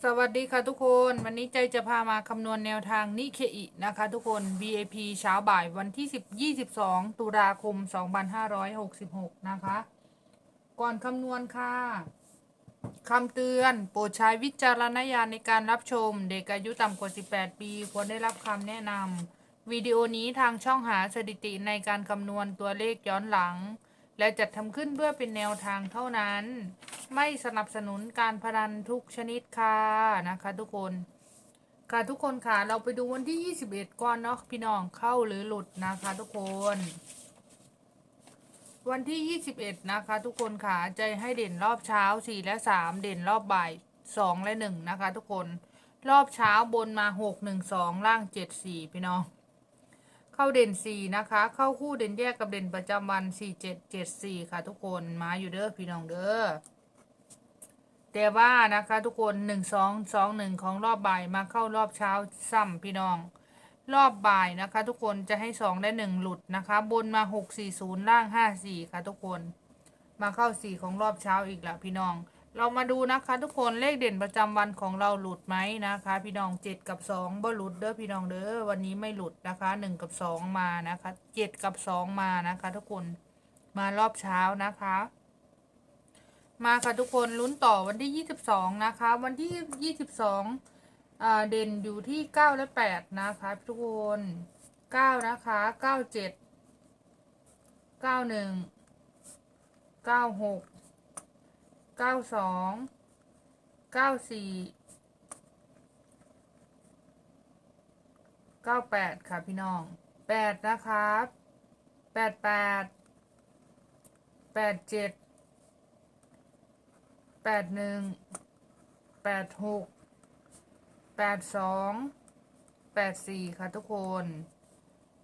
สวัสดีค่ะทุกคนวันนี้ใจจะพามาคำนวณแนวทางนิเคอินะคะทุกคน VIP เช้าบ่ายวันที่ 10 22 ตุลาคม 2566 นะคะ ก่อนคำนวณค่ะคำเตือนโปรดใช้วิจารณญาณในการรับชม เด็กอายุต่ำกว่า 18 ปี ควรได้รับคำแนะนำวิดีโอนี้ทางช่องหาสถิติในการคำนวณตัวเลขย้อนหลัง และจัดทำขึ้นเพื่อเป็นแนวทางเท่านั้น ไม่สนับสนุนการพนันทุกชนิดค่ะนะคะ ทุกคนค่ะทุกคนค่ะ เราไปดูวันที่ 21 ก่อนเนาะพี่น้องเข้าหรือหลุดนะคะ ทุกคน วันที่ 21 นะคะ ทุกคนค่ะใจให้เด่นรอบเช้า 4 และ 3 เด่นรอบบ่าย 2 และ 1 นะคะ ทุกคนรอบเช้าบนมา 6 1 2 ล่าง 7 4 พี่น้อง เข้าเด่น 4 นะคะ เข้าคู่เด่นแยกกับเด่นประจำวัน 4 7 7 4 ค่ะ ทุกคนมาอยู่เด้อพี่น้องเด้อ แต่ว่านะคะทุกคน1 2 2 1ของรอบบ่ายมาเข้ารอบเช้าซ้ำพี่น้อง รอบบ่ายนะคะ ทุกคนจะให้2ได้1หลุดนะคะ บนมา6 4 0ล่าง5 4ค่ะทุกคน มาเข้า4ของรอบเช้าอีกละพี่น้อง เรามาดูนะคะทุกคนเลขเด่นประจำวันของเราหลุดไหมนะคะ พี่น้อง7กับ2บ่หลุดเด้อพี่น้องเด้อวันนี้ไม่หลุดนะคะ1กับ2มานะคะ7กับ2มานะคะ ทุกคนมารอบเช้านะคะ มาค่ะทุกคนลุ้นต่อวันที่ 22 นะคะ วันที่ 22อ่าเด่นอยู่ที่ 9 และ 8 นะคะ ทุกคน 9 นะคะ 97 91 96 92 94 98 ค่ะพี่น้อง 8 นะคะ88 87 แปดหนึ่งแปดหกแปดสองแปดสี่ค่ะทุกคน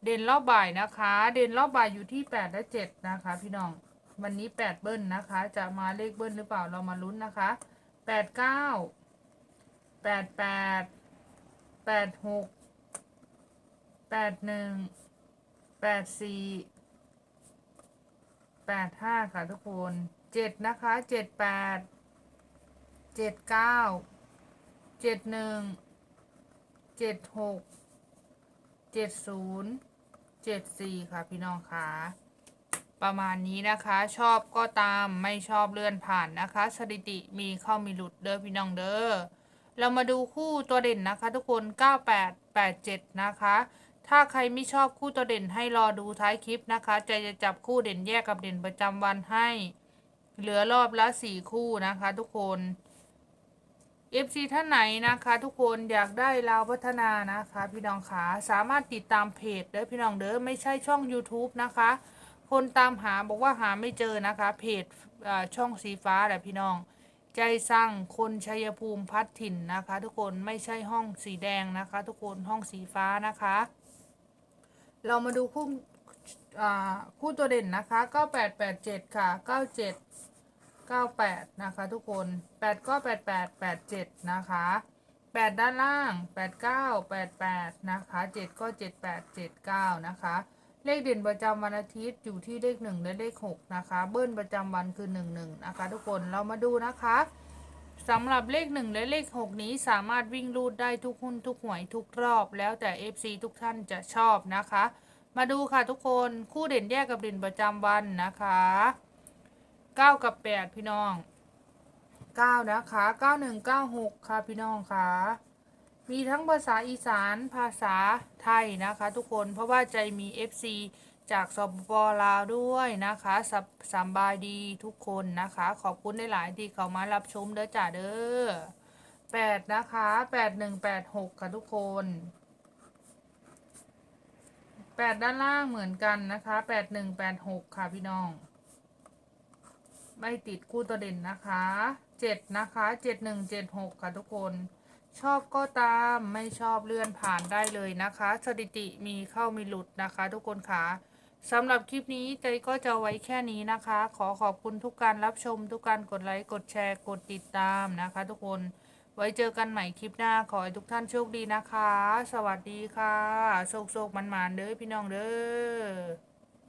เด่นรอบบ่ายนะคะ เด่นรอบบ่ายอยู่ที่แปดและเจ็ดนะคะ พี่น้องวันนี้แปดเบิ้ลนะคะ จะมาเลขเบิ้ลหรือเปล่าเรามาลุ้นนะคะแปดเก้าแปดแปดแปดหกแปดหนึ่งแปดสี่แปดห้าค่ะทุกคนเจ็ดนะคะเจ็ดแปด เจ็ดเก้าเจ็ดหนึ่งเจ็ดหกเจ็ดศูนย์เจ็ดสี่ค่ะพี่น้องค่ะประมาณนี้นะคะชอบก็ตามไม่ชอบเลื่อนผ่านนะคะ สถิติมีเข้ามีหลุดเด้อพี่น้องเด้อเรามาดูคู่ตัวเด่นนะคะ ทุกคน 98 87 นะคะ ถ้าใครไม่ชอบคู่ตัวเด่นให้รอดูท้ายคลิปนะคะใจจะจับคู่เด่นแยกกับเด่นประจำวันให้ เหลือรอบละ 4 คู่นะคะ ทุกคน FC ท่านไหนนะคะ ทุกคนอยากได้ลาวพัฒนานะคะ พี่น้องขาสามารถติดตามเพจเด้อพี่น้องเด้อไม่ใช่ช่อง YouTube นะคะ คนตามหาบอกว่าหาไม่เจอนะคะ เพจช่องสีฟ้าแหละพี่น้อง ใจสั่งคนชัยภูมิพัดถิ่นนะคะ ทุกคนไม่ใช่ห้องสีแดงนะคะ ทุกคนห้องสีฟ้านะคะ เรามาดูคู่คู่ตัวเด่นนะคะ 9887 ค่ะ 97 98 นะคะทุกคน 8 ก็ 88 87 นะคะ 8 ด้านล่าง 89 88 นะคะ 7 ก็ 78 79 นะคะ เลขเด่นประจำวันอาทิตย์อยู่ที่เลข 1 และเลข 6 นะคะ เบิ้ลประจำวันคือ 11 นะคะ ทุกคน เรามาดูนะคะสำหรับเลข 1 และเลข 6 นี้สามารถวิ่งรูดได้ทุกหุ้นทุกหวยทุกรอบ แล้วแต่ FC ทุกท่านจะชอบนะคะ มาดูค่ะทุกคน คู่เด่นแยกกับเด่นประจำวันนะคะ 9กับ8พี่น้อง9นะคะ9196ค่ะพี่น้องค่ะ มีทั้งภาษาอีสานภาษาไทยนะคะ ทุกคนเพราะว่าใจมี FC จากสปปลาวด้วยนะคะสบสบายดีทุกคนนะคะ ขอบคุณหลายที่เข้ามารับชมเด้อจ้าเด้อ8นะคะ8186ค่ะทุกคน8ด้านล่างเหมือนกันนะคะ8186ค่ะพี่น้อง ไม่ติดคู่ตัวเด่นนะคะเจ็ดนะคะเจ็ดหนึ่งเจ็ดหกค่ะทุกคน ชอบก็ตามไม่ชอบเลื่อนผ่านได้เลยนะคะ สถิติมีเข้ามีหลุดนะคะ ทุกคนค่ะสำหรับคลิปนี้ใจก็จะไว้แค่นี้นะคะ ขอขอบคุณทุกการรับชมทุกการกดไลค์กดแชร์กดติดตามนะคะ ทุกคนไว้เจอกันใหม่คลิปหน้าขอให้ทุกท่านโชคดีนะคะ สวัสดีค่ะ โชคโชคมันๆเด้อพี่น้องเด้อ